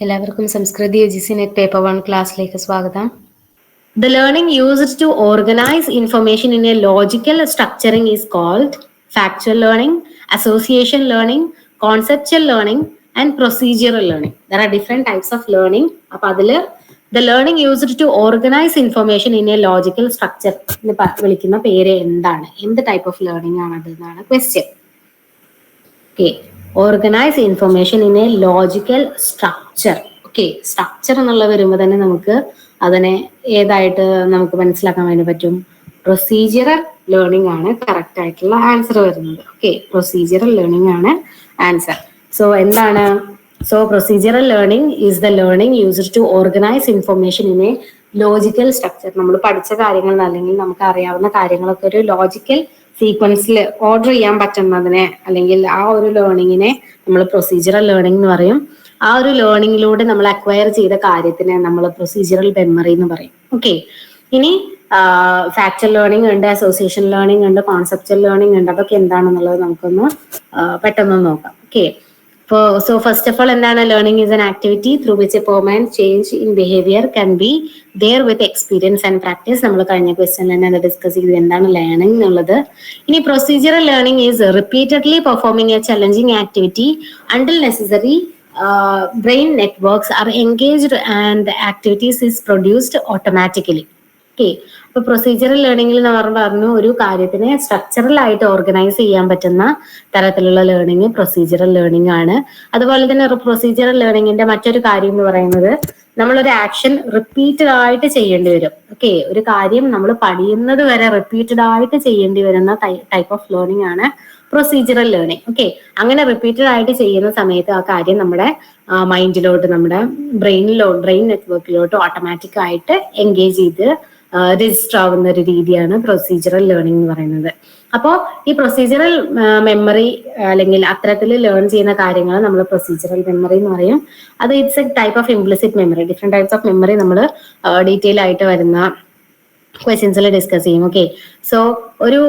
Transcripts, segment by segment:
എല്ലാവർക്കും Samskriti U G C NET paper one ക്ലാസ്സിലേക്ക് സ്വാഗതം. The learning used to organise information in a logical structuring is called factual learning association learning conceptual learning and procedural learning there are different types of learning അപ്പൊ അതിൽ the learning used to organise information in a logical structure എന്ന് വിളിക്കുന്ന പേര് എന്താണ്? എന്ത് type of learning ആണ് അത് എന്നാണ് question okay organise information in a logical structure okay structure എന്നുള്ള വരുമ്പോൾ തന്നെ നമുക്ക് അതിനെ ഏതായിട്ട് നമുക്ക് മനസ്സിലാക്കാൻ വേണ്ടി പറ്റും? പ്രൊസീജിയറൽ ലേണിംഗ് ആണ് കറക്റ്റ് ആയിട്ടുള്ള ആൻസർ വരുന്നത്. ഓക്കെ പ്രൊസീജിയറൽ ലേണിംഗ് ആണ് ആൻസർ സോ എന്താണ്? So procedural learning is the learning used to organise information in a logical structure നമ്മൾ പഠിച്ച കാര്യങ്ങൾ അല്ലെങ്കിൽ നമുക്ക് അറിയാവുന്ന കാര്യങ്ങളൊക്കെ ഒരു ലോജിക്കൽ സീക്വൻസിൽ ഓർഡർ ചെയ്യാൻ പറ്റുന്നതിനെ അല്ലെങ്കിൽ ആ ഒരു ലേണിങ്ങിനെ നമ്മൾ പ്രൊസീജിയറൽ ലേണിംഗ് എന്ന് പറയും. ആ ഒരു ലേണിങ്ങിലൂടെ നമ്മൾ അക്വയർ ചെയ്ത കാര്യത്തിനെ നമ്മൾ പ്രൊസീജിയറൽ മെമ്മറി എന്ന് പറയും. ഓക്കെ ഇനി ഫാക്ച്വൽ ലേണിംഗ് ഉണ്ട് അസോസിയേഷൻ ലേണിംഗ് ഉണ്ട് കോൺസെപ്റ്റൽ ലേണിംഗ് ഉണ്ട്. അതൊക്കെ എന്താണെന്നുള്ളത് നമുക്കൊന്ന് പെട്ടെന്ന് നോക്കാം. Okay For, so first of all, എന്താണ് learning is an activity through which a permanent change in behavior can be there with experience and practice. നമ്മൾ കഴിഞ്ഞ ക്വസ്റ്റ്യൻ തന്നെ ഡിസ്കസ് ചെയ്തു. എന്താണ് ലേണിംഗ് എന്നുള്ളത്. ഇനി procedural learning is repeatedly performing a challenging activity until necessary brain networks are engaged and activities is produced automatically okay അപ്പൊ procedural ലേണിംഗിൽ നമ്മൾ പറഞ്ഞു ഒരു കാര്യത്തിനെ സ്ട്രക്ചറൽ ആയിട്ട് ഓർഗനൈസ് ചെയ്യാൻ പറ്റുന്ന തരത്തിലുള്ള ലേണിംഗ് പ്രൊസീജിയറൽ ലേണിംഗ് ആണ്. അതുപോലെ തന്നെ പ്രൊസീജിയറൽ ലേണിംഗിന്റെ മറ്റൊരു കാര്യം എന്ന് പറയുന്നത് നമ്മളൊരു ആക്ഷൻ റിപ്പീറ്റഡ് ആയിട്ട് ചെയ്യേണ്ടി വരും. ഓക്കെ ഒരു കാര്യം നമ്മൾ പഠിയുന്നത് വരെ റിപ്പീറ്റഡ് ആയിട്ട് ചെയ്യേണ്ടി വരുന്ന ടൈപ്പ് ഓഫ് ലേണിംഗ് ആണ് പ്രൊസീജിയറൽ ലേണിംഗ് ഓക്കെ അങ്ങനെ റിപ്പീറ്റഡ് ആയിട്ട് ചെയ്യുന്ന സമയത്ത് ആ കാര്യം നമ്മുടെ മൈൻഡിലോട്ട് നമ്മുടെ ബ്രെയിനിലോ ബ്രെയിൻ നെറ്റ്വർക്കിലോട്ട് ഓട്ടോമാറ്റിക് ആയിട്ട് എൻഗേജ് ചെയ്ത് രജിസ്റ്റർ ആവുന്ന ഒരു രീതിയാണ് പ്രൊസീജിയറൽ ലേണിംഗ് എന്ന് പറയുന്നത്. അപ്പോൾ ഈ പ്രൊസീജിയറൽ മെമ്മറി അല്ലെങ്കിൽ അത്തരത്തിൽ ലേൺ ചെയ്യുന്ന കാര്യങ്ങൾ നമ്മൾ പ്രൊസീജിയറൽ മെമ്മറി എന്ന് പറയും. അത് it's a type of implicit memory different types of memory നമ്മൾ ഡീറ്റെയിൽ ആയിട്ട് വരുന്ന ക്വസ്റ്റ്യൻസിൽ ഡിസ്കസ് ചെയ്യും ഓക്കെ സോ ഒരു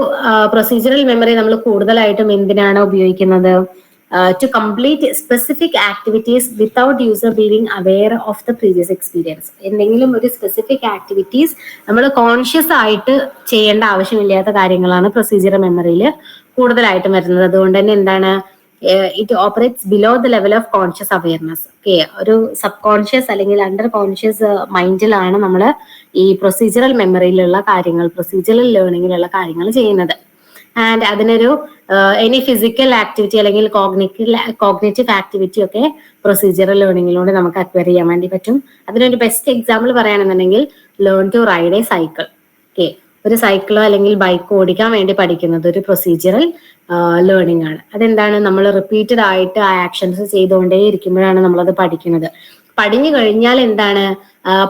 പ്രൊസീജിയറൽ മെമ്മറി നമ്മൾ കൂടുതലായിട്ടും എന്തിനാണ് ഉപയോഗിക്കുന്നത്? To complete specific activities without user being aware of the previous experience എന്തെങ്കിലും ഒരു സ്പെസിഫിക് ആക്ടിവിറ്റീസ് നമ്മൾ കോൺഷ്യസ് ആയിട്ട് ചെയ്യേണ്ട ആവശ്യമില്ലാത്ത കാര്യങ്ങളാണ് പ്രൊസീജിയർ മെമ്മറിയിൽ കൂടുതലായിട്ടും വരുന്നത്. അതുകൊണ്ട് തന്നെ എന്താണ്? It operates below the level of conscious awareness okay ഒരു സബ് കോൺഷ്യസ് അല്ലെങ്കിൽ അണ്ടർ കോൺഷ്യസ് മൈൻഡിലാണ് നമ്മൾ ഈ പ്രൊസീജിയറൽ മെമ്മറിയിലുള്ള കാര്യങ്ങൾ പ്രൊസീജിയറൽ ലേണിങ്ങിലുള്ള കാര്യങ്ങൾ ചെയ്യുന്നത്. ആൻഡ് അതിനൊരു എനി ഫിസിക്കൽ ആക്ടിവിറ്റി അല്ലെങ്കിൽ കോഗ്നിറ്റീവ് കോഗ്നേറ്റീവ് ആക്ടിവിറ്റി ഒക്കെ പ്രൊസീജിയറൽ ലേണിങ്ങിലൂടെ നമുക്ക് അക്വയർ ചെയ്യാൻ വേണ്ടി പറ്റും. അതിനൊരു ബെസ്റ്റ് എക്സാമ്പിൾ പറയുകയാണെന്നുണ്ടെങ്കിൽ learn to ride a cycle okay ഒരു സൈക്കിളോ അല്ലെങ്കിൽ ബൈക്ക് ഓടിക്കാൻ വേണ്ടി പഠിക്കുന്നത് ഒരു പ്രൊസീജിയറൽ ലേണിംഗ് ആണ്. അതെന്താണ്? നമ്മൾ റിപ്പീറ്റഡ് ആയിട്ട് ആ ആക്ഷൻസ് ചെയ്തുകൊണ്ടേ ഇരിക്കുമ്പോഴാണ് നമ്മളത് പഠിക്കുന്നത്. പഠിഞ്ഞു കഴിഞ്ഞാൽ എന്താണ്?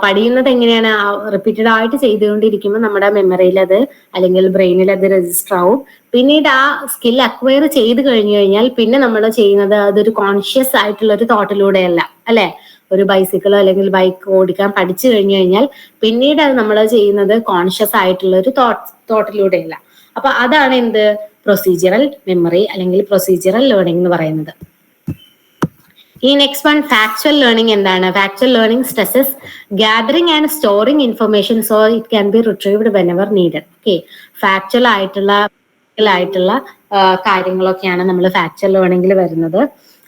പഠിയുന്നത് എങ്ങനെയാണ്? റിപ്പീറ്റഡ് ആയിട്ട് ചെയ്തുകൊണ്ടിരിക്കുമ്പോൾ നമ്മുടെ മെമ്മറിയിൽ അത് അല്ലെങ്കിൽ ബ്രെയിനിൽ അത് രജിസ്റ്റർ ആവും. പിന്നീട് ആ സ്കിൽ അക്വയർ ചെയ്ത് കഴിഞ്ഞു കഴിഞ്ഞാൽ പിന്നെ നമ്മൾ ചെയ്യുന്നത് അതൊരു കോൺഷ്യസ് ആയിട്ടുള്ള ഒരു തോട്ടിലൂടെയല്ല അല്ലെ? ഒരു ബൈസിക്കിളോ അല്ലെങ്കിൽ ബൈക്ക് ഓടിക്കാൻ പഠിച്ചു കഴിഞ്ഞു കഴിഞ്ഞാൽ പിന്നീട് അത് നമ്മൾ ചെയ്യുന്നത് കോൺഷ്യസ് ആയിട്ടുള്ള ഒരു തോട്ട് തോട്ടിലൂടെയല്ല അപ്പൊ അതാണ് എന്ത്? പ്രൊസീജിയറൽ മെമ്മറി അല്ലെങ്കിൽ പ്രൊസീജിയറൽ ലേണിംഗ് എന്ന് പറയുന്നത്. ഈ നെക്സ്റ്റ് വൺ ഫാക്ച്വൽ ലേണിംഗ് എന്താണ്? Factual learning stresses gathering and storing information so it can be retrieved whenever needed okay factual ആയിട്ടുള്ള ആയിട്ടുള്ള കാര്യങ്ങളൊക്കെയാണ് നമ്മൾ ഫാക്ച്വൽ ലേണിംഗിൽ വരുന്നത്.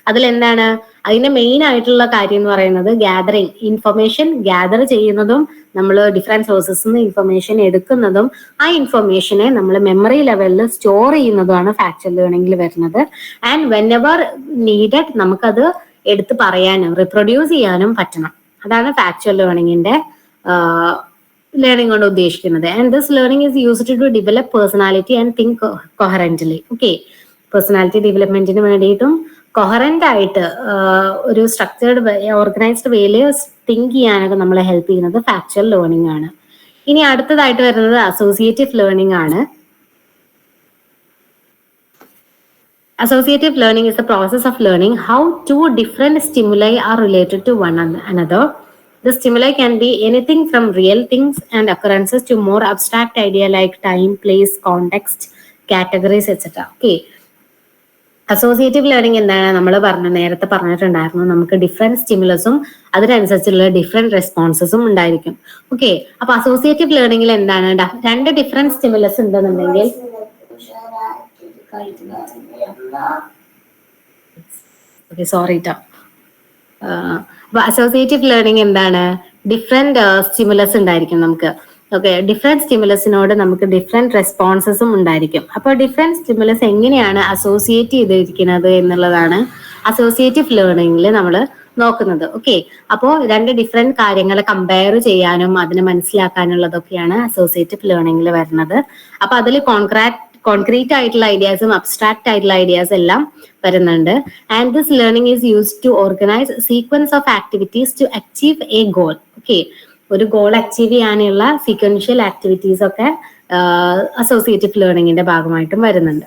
അതിൽ എന്താണ്? അതിന്റെ മെയിൻ ആയിട്ടുള്ള കാര്യം എന്ന് പറയുന്നത് ഗാദറിങ് ഇൻഫർമേഷൻ ഗാദർ ചെയ്യുന്നതും നമ്മൾ ഡിഫറെന്റ് സോഴ്സസ് നിന്ന് ഇൻഫർമേഷൻ എടുക്കുന്നതും ആ ഇൻഫർമേഷനെ നമ്മൾ മെമ്മറി ലെവലിൽ സ്റ്റോർ ചെയ്യുന്നതുമാണ് ഫാക്ച്വൽ ലേണിംഗിൽ വരുന്നത്. ആൻഡ് വെൻ എവർ നീഡഡ് നമുക്കത് എടുത്ത് പറയാനും റിപ്രൊഡ്യൂസ് ചെയ്യാനും പറ്റണം. അതാണ് ഫാക്ച്വൽ ലേണിംഗിന്റെ ലേണിംഗ് കൊണ്ട് ഉദ്ദേശിക്കുന്നത്. And this learning is used to develop personality and think coherently okay personality ഡെവലപ്മെന്റിന് വേണ്ടിയിട്ടും കൊഹറന്റ് ആയിട്ട് ഒരു സ്ട്രക്ചേർഡ് ഓർഗനൈസ്ഡ് വേയിൽ തിങ്ക് ചെയ്യാനൊക്കെ നമ്മളെ ഹെൽപ്പ് ചെയ്യുന്നത് ഫാക്ച്വൽ ലേണിംഗ് ആണ്. ഇനി അടുത്തതായിട്ട് വരുന്നത് അസോസിയേറ്റീവ് ലേണിംഗ് ആണ്. Associative learning is the process of learning how two different stimuli are related to one another. The stimuli can be anything from real things and occurrences to more abstract idea like time, place, context, categories, etc. Okay. Associative learning എന്താണ് നമ്മൾ പറഞ്ഞു നേരത്തെ പറഞ്ഞിട്ടുണ്ടായിരുന്നു നമുക്ക് different സ്റ്റിമുലസും അതിനനുസരിച്ചുള്ള different റെസ്പോൺസസും ഉണ്ടായിരിക്കും okay അപ്പൊ associative ലേണിംഗിൽ എന്താണ് രണ്ട് ഡിഫറെന്റ് സ്റ്റിമുലസ് ഉണ്ടെന്നുണ്ടെങ്കിൽ സോറി അപ്പൊ അസോസിയേറ്റീവ് ലേണിംഗ് എന്താണ്? ഡിഫറെന്റ് സ്റ്റിമുലസ് ഉണ്ടായിരിക്കും നമുക്ക്. ഓക്കെ ഡിഫറെന്റ് സ്റ്റിമുലസിനോട് നമുക്ക് ഡിഫറെന്റ് റെസ്പോൺസസും ഉണ്ടായിരിക്കും. അപ്പോൾ ഡിഫറെന്റ് സ്റ്റിമുലസ് എങ്ങനെയാണ് അസോസിയേറ്റ് ചെയ്തിരിക്കുന്നത് എന്നുള്ളതാണ് അസോസിയേറ്റീവ് ലേണിംഗിൽ നമ്മൾ നോക്കുന്നത്. ഓക്കെ അപ്പോൾ രണ്ട് ഡിഫറെന്റ് കാര്യങ്ങളെ കമ്പയർ ചെയ്യാനും അതിനെ മനസ്സിലാക്കാനുള്ളതൊക്കെയാണ് അസോസിയേറ്റീവ് ലേണിംഗിൽ വരുന്നത്. അപ്പൊ അതിൽ കോൺക്രാറ്റ് കോൺക്രീറ്റ് ആയിട്ടുള്ള ഐഡിയാസും അബ്സ്ട്രാക്ട് ആയിട്ടുള്ള ഐഡിയാസ് എല്ലാം വരുന്നുണ്ട്. And this learning is use to organise sequence of activities to achieve a goal okay ഒരു ഗോൾ അച്ചീവ് ചെയ്യാനുള്ള സീക്വൻഷ്യൽ ആക്ടിവിറ്റീസ് ഒക്കെ അസോസിയേറ്റീവ് ലേണിംഗിന്റെ ഭാഗമായിട്ടും വരുന്നുണ്ട്.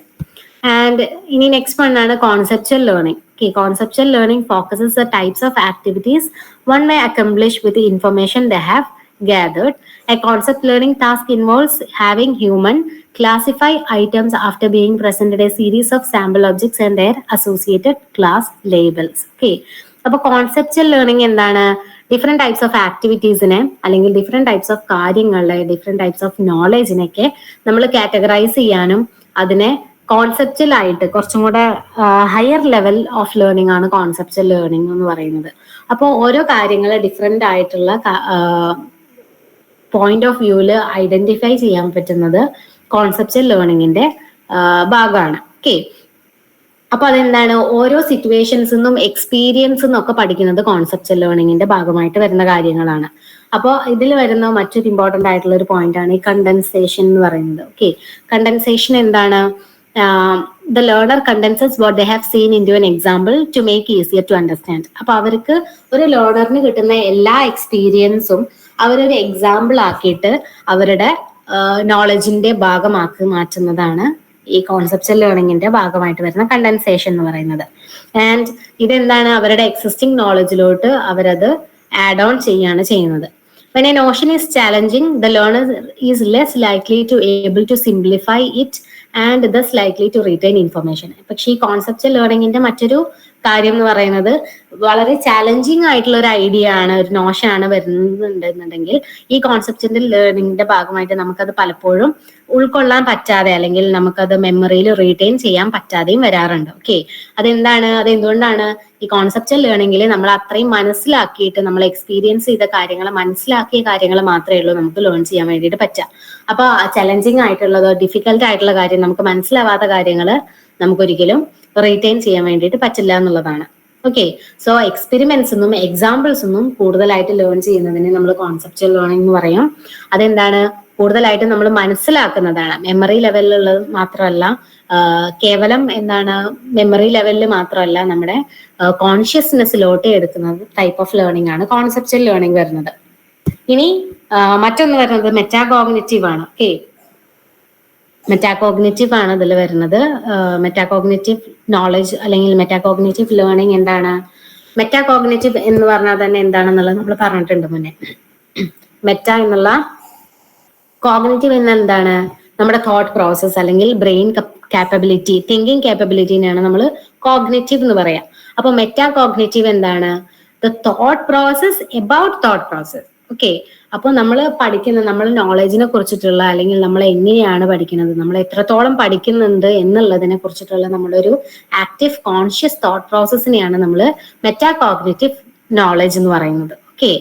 ആൻഡ് ഇനി നെക്സ്റ്റ് വൺ ആണ് conceptual learning okay conceptual learning focuses the types of activities one my accomplish with information the have gathered. A concept learning task involves having human classify items after being presented a series of sample objects and their associated class labels. Okay. അപ്പൊ conceptual learning എന്താണ് different types of ആക്ടിവിറ്റീസിനെ അല്ലെങ്കിൽ different types of കാര്യങ്ങളെ different types of നോളജിനൊക്കെ നമ്മൾ categorise ചെയ്യാനും അതിനെ conceptual ആയിട്ട് കുറച്ചും കൂടെ ഹയർ ലെവൽ ഓഫ് ലേണിംഗ് ആണ് കോൺസെപ്റ്റൽ ലേണിംഗ് എന്ന് പറയുന്നത് അപ്പോൾ ഓരോ കാര്യങ്ങൾ ഡിഫറെന്റ് ആയിട്ടുള്ള പോയിന്റ് ഓഫ് വ്യൂവിൽ ഐഡന്റിഫൈ ചെയ്യാൻ പറ്റുന്നത് കോൺസെപ്റ്റൽ ലേണിങ്ങിന്റെ ഭാഗമാണ്. ഓക്കെ അപ്പൊ അതെന്താണ്? ഓരോ സിറ്റുവേഷൻസ് നിന്നും എക്സ്പീരിയൻസ് ഒക്കെ പഠിക്കുന്നത് കോൺസെപ്റ്റൽ ലേണിങ്ങിന്റെ ഭാഗമായിട്ട് വരുന്ന കാര്യങ്ങളാണ്. അപ്പോൾ ഇതിൽ വരുന്ന മറ്റൊരു ഇമ്പോർട്ടന്റ് ആയിട്ടുള്ള ഒരു പോയിന്റ് ആണ് ഈ കണ്ടൻസേഷൻ എന്ന് പറയുന്നത്. ഓക്കെ കണ്ടൻസേഷൻ എന്താണ്? The learner condenses what they have seen into an example to make easier to understand അപ്പൊ അവർക്ക് ഒരു ലേണറിന് കിട്ടുന്ന എല്ലാ എക്സ്പീരിയൻസും അവരൊരു എക്സാമ്പിൾ ആക്കിയിട്ട് അവരുടെ നോളജിന്റെ ഭാഗമാക്കി മാറ്റുന്നതാണ് ഈ കോൺസെപ്റ്റൽ ലേണിംഗിന്റെ ഭാഗമായിട്ട് വരുന്ന കണ്ടൻസേഷൻ എന്ന് പറയുന്നത്. ആൻഡ് ഇതെന്താണ്? അവരുടെ എക്സിസ്റ്റിംഗ് നോളജിലോട്ട് അവരത് ആഡ് ഓൺ ചെയ്യാണ് ചെയ്യുന്നത്. When a notion is challenging, the learner is less likely to able to simplify it and thus likely to retain information. പക്ഷേ ഈ കോൺസെപ്റ്റൽ ലേണിംഗിന്റെ മറ്റൊരു കാര്യം എന്ന് പറയുന്നത് വളരെ ചാലഞ്ചിങ് ആയിട്ടുള്ള ഒരു ഐഡിയ ആണ് ഒരു നോഷൻ ആണ് വരുന്നുണ്ടെന്നുണ്ടെങ്കിൽ ഈ കോൺസെപ്റ്റിന്റെ ലേണിംഗിന്റെ ഭാഗമായിട്ട് നമുക്കത് പലപ്പോഴും ഉൾക്കൊള്ളാൻ പറ്റാതെ അല്ലെങ്കിൽ നമുക്കത് മെമ്മറിയിൽ റീറ്റെയിൻ ചെയ്യാൻ പറ്റാതെയും വരാറുണ്ട്. ഓക്കെ അതെന്താണ്? അത് എന്തുകൊണ്ടാണ് ഈ കോൺസെപ്റ്റൽ ലേണിംഗിൽ നമ്മൾ അത്രയും മനസ്സിലാക്കിയിട്ട് നമ്മൾ എക്സ്പീരിയൻസ് ചെയ്ത കാര്യങ്ങൾ മനസ്സിലാക്കിയ കാര്യങ്ങൾ മാത്രമേ ഉള്ളൂ നമുക്ക് ലേൺ ചെയ്യാൻ വേണ്ടിയിട്ട് പറ്റുക. അപ്പൊ ചലഞ്ചിങ് ആയിട്ടുള്ളതോ ഡിഫിക്കൽട്ട് ആയിട്ടുള്ള കാര്യം നമുക്ക് മനസ്സിലാവാത്ത കാര്യങ്ങൾ നമുക്കൊരിക്കലും റീറ്റെയിൻ ചെയ്യാൻ വേണ്ടിയിട്ട് പറ്റില്ല എന്നുള്ളതാണ്. ഓക്കെ സോ എക്സ്പെരിമെന്റ്സ് ഒന്നും എക്സാമ്പിൾസ് ഒന്നും കൂടുതലായിട്ട് ലേൺ ചെയ്യുന്നതിന് നമ്മൾ കോൺസെപ്റ്റൽ ലേണിംഗ് എന്ന് പറയും. അതെന്താണ്? കൂടുതലായിട്ട് നമ്മൾ മനസ്സിലാക്കുന്നതാണ്. മെമ്മറി ലെവലിലുള്ളത് മാത്രമല്ല കേവലം എന്താണ്? മെമ്മറി ലെവലിൽ മാത്രമല്ല നമ്മുടെ കോൺഷ്യസ്നെസ്സിലോട്ട് എടുക്കുന്നത് ടൈപ്പ് ഓഫ് ലേണിംഗ് ആണ് കോൺസെപ്റ്റൽ ലേണിംഗ് വരുന്നത്. ഇനി മറ്റൊന്ന് വരുന്നത് മെറ്റാകോഗ്നിറ്റീവ് ആണ്. ഓക്കെ മെറ്റാകോഗ്നിറ്റീവ് ആണ് ഇതിൽ വരുന്നത്. മെറ്റാകോഗ്നേറ്റീവ് നോളജ് അല്ലെങ്കിൽ മെറ്റാകോഗ്നേറ്റീവ് ലേണിംഗ് എന്താണ്? മെറ്റാകോഗ്നേറ്റീവ് എന്ന് പറഞ്ഞാൽ തന്നെ എന്താണെന്നുള്ളത് നമ്മൾ പറഞ്ഞിട്ടുണ്ട് മുന്നേ. മെറ്റ എന്നുള്ള കോഗ്നേറ്റീവ് എന്ന എന്താണ്? നമ്മുടെ തോട്ട് പ്രോസസ് അല്ലെങ്കിൽ ബ്രെയിൻ കാപ്പബിലിറ്റി തിങ്കിങ് കാപ്പബിലിറ്റിനെയാണ് നമ്മൾ കോഗ്നേറ്റീവ് എന്ന് പറയാം. അപ്പൊ മെറ്റാ കോഗ്നിറ്റീവ് എന്താണ്? The thought process about thought process okay അപ്പോൾ നമ്മൾ പഠിക്കുന്ന നമ്മൾ നോളജിനെ കുറിച്ചിട്ടുള്ള അല്ലെങ്കിൽ നമ്മൾ എങ്ങനെയാണ് പഠിക്കുന്നത് നമ്മൾ എത്രത്തോളം പഠിക്കുന്നുണ്ട് എന്നുള്ളതിനെ കുറിച്ചിട്ടുള്ള നമ്മളൊരു ആക്റ്റീവ് കോൺഷ്യസ് തോട്ട് പ്രോസസ്സിനെയാണ് നമ്മൾ മെറ്റാ കോഗ്നേറ്റീവ് നോളജ് എന്ന് പറയുന്നത്. ഓക്കെ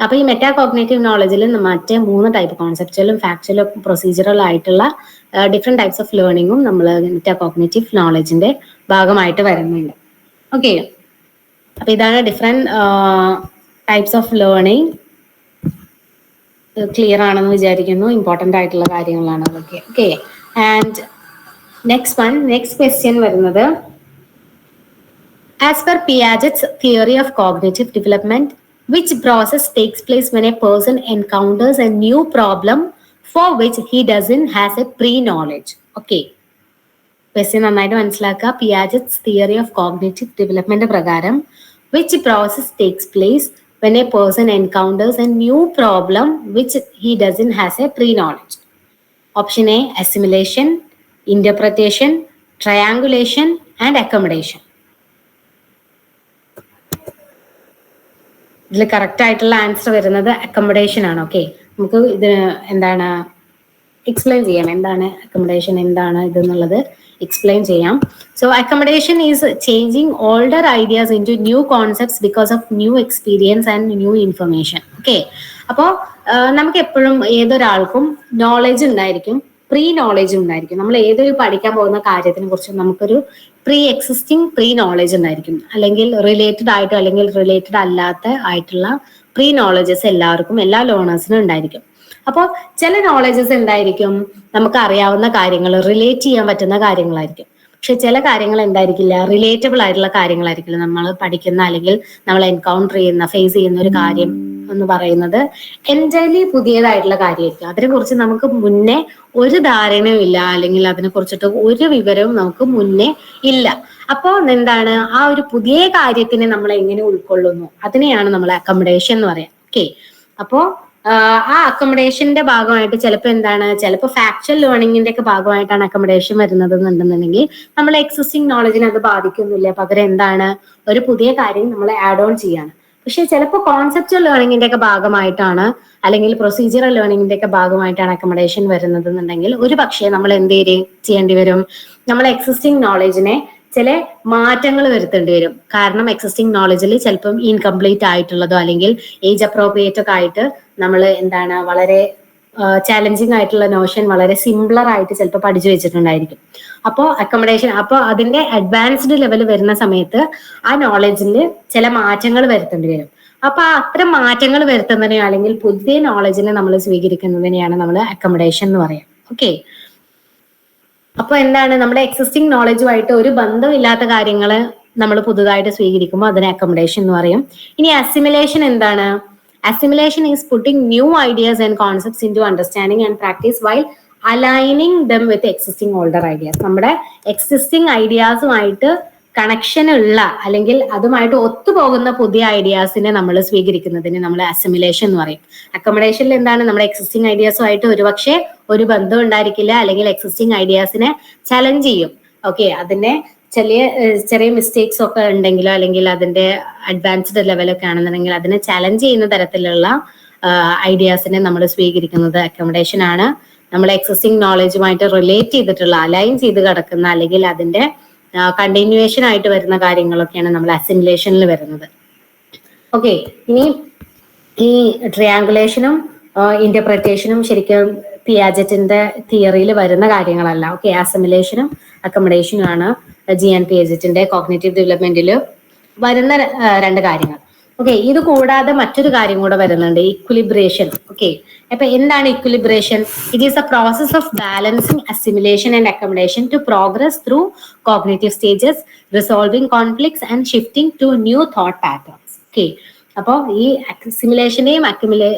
അപ്പൊ ഈ മെറ്റാ കോഗ്നേറ്റീവ് നോളജിൽ മറ്റേ മൂന്ന് ടൈപ്പ് കോൺസെപ്റ്റുകളും ഫാക്ച്വലും പ്രൊസീജിയറൽ ആയിട്ടുള്ള ഡിഫറെന്റ് ടൈപ്സ് ഓഫ് ലേണിംഗും നമ്മൾ മെറ്റാ കോഗ്നേറ്റീവ് നോളജിന്റെ ഭാഗമായിട്ട് വരുന്നുണ്ട്. ഓക്കെ അപ്പൊ ഇതാണ് different types of learning clear ആണെന്ന് വിചാരിക്കുന്നു. ഇമ്പോർട്ടന്റ് ആയിട്ടുള്ള കാര്യങ്ങളാണ് അതൊക്കെ. Okay and next one next question വരുന്നത്. As per Piaget's theory of cognitive development which process takes place when a person encounters a new problem for which he doesn't has a pre knowledge okay question നന്നായിട്ട് മനസ്സിലാക്കുക. Piaget's theory of cognitive development പ്രകാരം which process takes place a person encounters a new problem which he doesn't has a pre knowledge option a assimilation interpretation triangulation and accommodation ഇതിൽ correct ആയിട്ടുള്ള answer വരുന്നത് accommodation ആണ് okay നമുക്ക് ഇത് എന്താണ് explain ചെയ്യണം. എന്താണ് അക്കോമഡേഷൻ എന്താണ് ഇതെന്നുള്ളത്. എക്സ്പ്ലെയിൻ ചെയ്യാം. So accommodation is changing older ideas into new concepts because of new experience and new information okay അപ്പോൾ നമുക്ക് എപ്പോഴും ഏതൊരാൾക്കും നോളജ് ഉണ്ടായിരിക്കും പ്രീ നോളജ് ഉണ്ടായിരിക്കും. നമ്മൾ ഏതൊരു പഠിക്കാൻ പോകുന്ന കാര്യത്തിനെ കുറിച്ച് നമുക്കൊരു പ്രീ എക്സിസ്റ്റിംഗ് പ്രീ നോളജ് ഉണ്ടായിരിക്കും. അല്ലെങ്കിൽ റിലേറ്റഡ് ആയിട്ടോ അല്ലെങ്കിൽ റിലേറ്റഡ് അല്ലാത്ത ആയിട്ടുള്ള പ്രീ നോളജസ് എല്ലാവർക്കും എല്ലാ ലോണേഴ്സിനും ഉണ്ടായിരിക്കും. അപ്പോൾ ചില നോളജസ് എന്തായിരിക്കും? നമുക്ക് അറിയാവുന്ന കാര്യങ്ങൾ റിലേറ്റ് ചെയ്യാൻ പറ്റുന്ന കാര്യങ്ങളായിരിക്കും. പക്ഷെ ചില കാര്യങ്ങൾ എന്തായിരിക്കില്ല? റിലേറ്റബിൾ ആയിട്ടുള്ള കാര്യങ്ങളായിരിക്കില്ല നമ്മൾ പഠിക്കുന്ന അല്ലെങ്കിൽ നമ്മൾ എൻകൗണ്ടർ ചെയ്യുന്ന ഫേസ് ചെയ്യുന്ന ഒരു കാര്യം എന്ന് പറയുന്നത് എന്റയർലി പുതിയതായിട്ടുള്ള കാര്യമായിരിക്കും. അതിനെക്കുറിച്ച് നമുക്ക് മുന്നേ ഒരു ധാരണയും ഇല്ല. അല്ലെങ്കിൽ അതിനെ കുറിച്ചിട്ട് ഒരു വിവരവും നമുക്ക് മുന്നേ ഇല്ല. അപ്പോൾ എന്താണ്? ആ ഒരു പുതിയ കാര്യത്തിനെ നമ്മൾ എങ്ങനെ ഉൾക്കൊള്ളുന്നു? അതിനെയാണ് നമ്മൾ അക്കോമഡേഷൻ എന്ന് പറയാം. ഓക്കെ അപ്പോ ആഹ് ആ അക്കോമഡേഷന്റെ ഭാഗമായിട്ട് ചിലപ്പോൾ എന്താണ് ചിലപ്പോൾ ഫാക്ച്വൽ ലേണിംഗിന്റെ ഒക്കെ ഭാഗമായിട്ടാണ് അക്കോമഡേഷൻ വരുന്നത് എന്നുണ്ടെന്നുണ്ടെങ്കിൽ നമ്മൾ എക്സിസ്റ്റിംഗ് നോളജിനെ അത് ബാധിക്കുന്നില്ല. പകരം എന്താണ് ഒരു പുതിയ കാര്യം നമ്മൾ ആഡ് ഓൺ ചെയ്യാണ്. പക്ഷെ ചിലപ്പോൾ കോൺസെപ്റ്റൽ ലേണിംഗിന്റെ ഒക്കെ ഭാഗമായിട്ടാണ് അല്ലെങ്കിൽ പ്രൊസീജിയറൽ ലേണിംഗിന്റെ ഒക്കെ ഭാഗമായിട്ടാണ് അക്കോമഡേഷൻ വരുന്നത് എന്നുണ്ടെങ്കിൽ ഒരു പക്ഷേ നമ്മൾ എന്ത് ചെയ്യേണ്ടി വരും? നമ്മൾ എക്സിസ്റ്റിംഗ് നോളജിനെ ചില മാറ്റങ്ങൾ വരുത്തേണ്ടി വരും. കാരണം എക്സിസ്റ്റിംഗ് നോളജിൽ ചിലപ്പം ഇൻകംപ്ലീറ്റ് ആയിട്ടുള്ളതോ അല്ലെങ്കിൽ ഏജ് അപ്രോപ്രിയേറ്റ് ഒക്കെ ആയിട്ട് നമ്മൾ എന്താണ് വളരെ ചാലഞ്ചിങ് ആയിട്ടുള്ള നോഷൻ വളരെ സിംപ്ലർ ആയിട്ട് ചിലപ്പോൾ പഠിച്ചു വെച്ചിട്ടുണ്ടായിരിക്കും. അപ്പോൾ അക്കോമഡേഷൻ അപ്പോൾ അതിന്റെ അഡ്വാൻസ്ഡ് ലെവൽ വരുന്ന സമയത്ത് ആ നോളജിൽ ചില മാറ്റങ്ങൾ വരുത്തേണ്ടി വരും. അപ്പൊ അത്തരം മാറ്റങ്ങൾ വരുത്തുന്നതിനെ അല്ലെങ്കിൽ പുതിയ നോളജിനെ നമ്മൾ സ്വീകരിക്കുന്നതിനെയാണ് നമ്മൾ അക്കോമഡേഷൻ എന്ന് പറയാം. ഓക്കെ അപ്പൊ എന്താണ് നമ്മുടെ എക്സിസ്റ്റിംഗ് നോളജുമായിട്ട് ഒരു ബന്ധമില്ലാത്ത കാര്യങ്ങൾ നമ്മൾ പുതുതായിട്ട് സ്വീകരിക്കുമ്പോൾ അതിനെ അക്കോമഡേഷൻ എന്ന് പറയും. ഇനി അസിമിലേഷൻ എന്താണ്? Is putting new ideas and concepts into understanding and practice while aligning them with existing older ideas നമ്മുടെ എക്സിസ്റ്റിംഗ് ഐഡിയാസുമായിട്ട് കണക്ഷൻ ഉള്ള അല്ലെങ്കിൽ അതുമായിട്ട് ഒത്തുപോകുന്ന പുതിയ ഐഡിയാസിനെ നമ്മൾ സ്വീകരിക്കുന്നതിന് നമ്മൾ അസിമിലേഷൻ എന്ന് പറയും. അക്കോമഡേഷനിൽ എന്താണ്? നമ്മുടെ എക്സിസ്റ്റിംഗ് ഐഡിയാസുമായിട്ട് ഒരുപക്ഷെ ഒരു ബന്ധം ഉണ്ടായിരിക്കില്ല അല്ലെങ്കിൽ എക്സിസ്റ്റിംഗ് ഐഡിയാസിനെ ചലഞ്ച് ചെയ്യും. ഓക്കെ അതിനെ ചെറിയ ചെറിയ മിസ്റ്റേക്സ് ഒക്കെ ഉണ്ടെങ്കിലോ അല്ലെങ്കിൽ അതിന്റെ അഡ്വാൻസ്ഡ് ലെവലൊക്കെ ആണെന്നുണ്ടെങ്കിൽ അതിനെ ചലഞ്ച് ചെയ്യുന്ന തരത്തിലുള്ള ഐഡിയാസിനെ നമ്മൾ സ്വീകരിക്കുന്നത് അക്കോമഡേഷൻ ആണ്. നമ്മൾ എക്സിസ്റ്റിംഗ് നോളജുമായിട്ട് റിലേറ്റ് ചെയ്തിട്ടുള്ള അലൈൻ ചെയ്ത് കിടക്കുന്ന അല്ലെങ്കിൽ അതിന്റെ കണ്ടിന്യൂവേഷൻ ആയിട്ട് വരുന്ന കാര്യങ്ങളൊക്കെയാണ് നമ്മൾ അസിമുലേഷനിൽ വരുന്നത്. ഓക്കെ ഇനി ഈ ട്രയാങ്കുലേഷനും ഇന്റർപ്രിറ്റേഷനും ശരിക്കും പിയാജറ്റിന്റെ തിയറിയിൽ വരുന്ന കാര്യങ്ങളല്ല. ഓക്കെ അസിമുലേഷനും അക്കോമഡേഷനും ആണ്. ജി ആൻഡ് എസിറ്റിന്റെ കോഗ്നേറ്റീവ് ഡെവലപ്മെന്റിൽ വരുന്ന രണ്ട് കാര്യങ്ങൾ. ഓക്കെ ഇത് കൂടാതെ മറ്റൊരു കാര്യം കൂടെ വരുന്നുണ്ട് ഇക്വിലിബ്രേഷൻ ഓക്കെ അപ്പൊ എന്താണ് equilibration it is a process of balancing assimilation and accommodation to progress through cognitive stages resolving conflicts and shifting to new thought patterns okay അപ്പോൾ ഈ അസിമുലേഷനെയും അക്യുമുലേ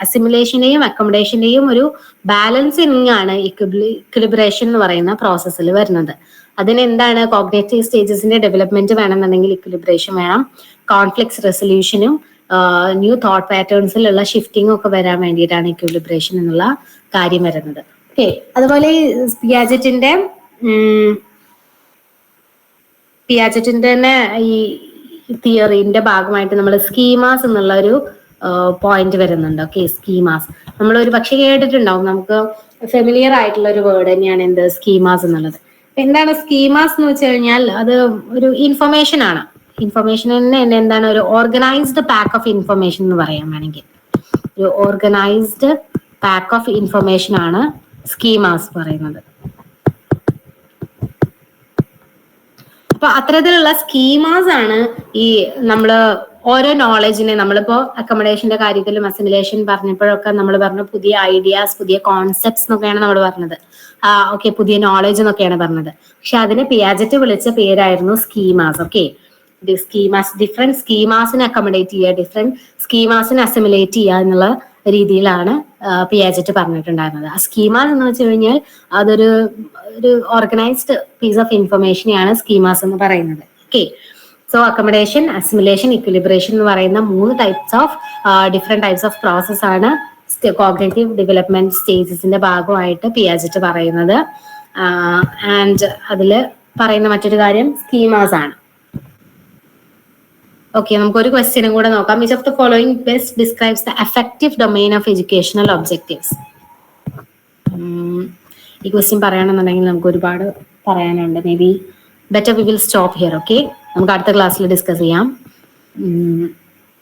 അസിമുലേഷനെയും അക്കോമഡേഷനെയും ഒരു ബാലൻസിങ് ആണ് ഇക്വലിബ്രേഷൻ എന്ന് പറയുന്ന പ്രോസസ്സിൽ വരുന്നത്. അതിന് എന്താണ് കോഗ്നേറ്റീവ് സ്റ്റേജസിന്റെ ഡെവലപ്മെന്റ് വേണമെന്നുണ്ടെങ്കിൽ ഇക്വിലിബ്രേഷൻ വേണം. കോൺഫ്ലിക്ട്സ് റെസൊല്യൂഷനും ന്യൂ തോട്ട് പാറ്റേൺസിലുള്ള ഷിഫ്റ്റിംഗും ഒക്കെ വരാൻ വേണ്ടിയിട്ടാണ് ഇക്വിലിബ്രേഷൻ എന്നുള്ള കാര്യം വരുന്നത്. ഓക്കെ അതുപോലെ പിയാജറ്റിന്റെ പിയാജറ്റിന്റെ തന്നെ ഈ തിയറിന്റെ ഭാഗമായിട്ട് നമ്മൾ സ്കീമാസ് എന്നുള്ള ഒരു പോയിന്റ് വരുന്നുണ്ട്. ഓക്കെ സ്കീമാസ് നമ്മൾ ഒരു പക്ഷെ കേട്ടിട്ടുണ്ടാവും. നമുക്ക് ഫെമിലിയർ ആയിട്ടുള്ള ഒരു വേർഡ് തന്നെയാണ് എന്ത്? സ്കീമാസ് എന്നുള്ളത്. എന്താണ് സ്കീമാസ് എന്ന് വെച്ച് കഴിഞ്ഞാൽ അത് ഒരു ഇൻഫർമേഷൻ ആണ്. ഇൻഫർമേഷൻ തന്നെ എന്താണ് ഒരു ഓർഗനൈസ്ഡ് പാക്ക് ഓഫ് ഇൻഫർമേഷൻ എന്ന് പറയാൻ വേണമെങ്കിൽ. ഒരു ഓർഗനൈസ്ഡ് പാക്ക് ഓഫ് ഇൻഫർമേഷൻ ആണ് സ്കീമാസ് പറയുന്നത്. അപ്പൊ അത്തരത്തിലുള്ള സ്കീമാസ് ആണ് ഈ നമ്മൾ ഓരോ നോളജിനെ നമ്മളിപ്പോ അക്കോമഡേഷന്റെ കാര്യത്തിലും അസിമുലേഷൻ പറഞ്ഞപ്പോഴൊക്കെ നമ്മൾ പറഞ്ഞു പുതിയ ഐഡിയാസ് പുതിയ കോൺസെപ്റ്റ്സ് എന്നൊക്കെയാണ് നമ്മൾ പറഞ്ഞത്. ഓക്കെ പുതിയ നോളജ് എന്നൊക്കെയാണ് പറഞ്ഞത്. പക്ഷെ അതിനെ പിയാജറ്റ് വിളിച്ച പേരായിരുന്നു സ്കീമാസ് ഓക്കെ സ്കീമാസ് ഡിഫറെന്റ് സ്കീമാസിനെ അക്കോമഡേറ്റ് ചെയ്യുക ഡിഫറെന്റ് സ്കീമാസിനെ അസിമുലേറ്റ് ചെയ്യുക എന്നുള്ള രീതിയിലാണ് പിയാജറ്റ് പറഞ്ഞിട്ടുണ്ടായിരുന്നത്. ആ സ്കീമാസ് എന്ന് വെച്ച് കഴിഞ്ഞാൽ അതൊരു ഒരു ഓർഗനൈസ്ഡ് പീസ് ഓഫ് ഇൻഫർമേഷനെയാണ് സ്കീമാസ് എന്ന് പറയുന്നത് okay so accommodation assimilation equilibration എന്ന് പറയുന്ന മൂന്ന് types of different types of process ആണ് കോഗ്നേറ്റീവ് ഡെവലപ്മെന്റ് സ്റ്റേജസിന്റെ ഭാഗമായിട്ട് പിയാജറ്റ് പറയുന്നത്. ആൻഡ് അതിൽ പറയുന്ന മറ്റൊരു കാര്യം സ്കീമാസ് ആണ്. ഓക്കെ നമുക്ക് ഒരു ക്വസ്റ്റ്യനും കൂടെ നോക്കാം. Which of the following best describes the affective domain of educational objectives ഈ ക്വസ്റ്റ്യൻ പറയുകയാണെന്നുണ്ടെങ്കിൽ നമുക്ക് ഒരുപാട് പറയാനുണ്ട്. Maybe better we will stop here okay നമുക്ക് അടുത്ത ക്ലാസ്സിൽ ഡിസ്കസ് ചെയ്യാം.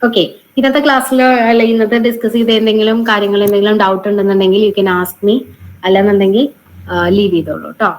ഓക്കെ ഇന്നത്തെ ക്ലാസ്സിൽ അല്ല ഇന്നത്തെ ഡിസ്കസ് ചെയ്ത എന്തെങ്കിലും കാര്യങ്ങൾ എന്തെങ്കിലും ഡൗട്ട് ഉണ്ടെന്നുണ്ടെങ്കിൽ യു കെൻ ആസ്ക് മീ അല്ലെന്നുണ്ടെങ്കിൽ ലീവ് ചെയ്തോളൂ കേട്ടോ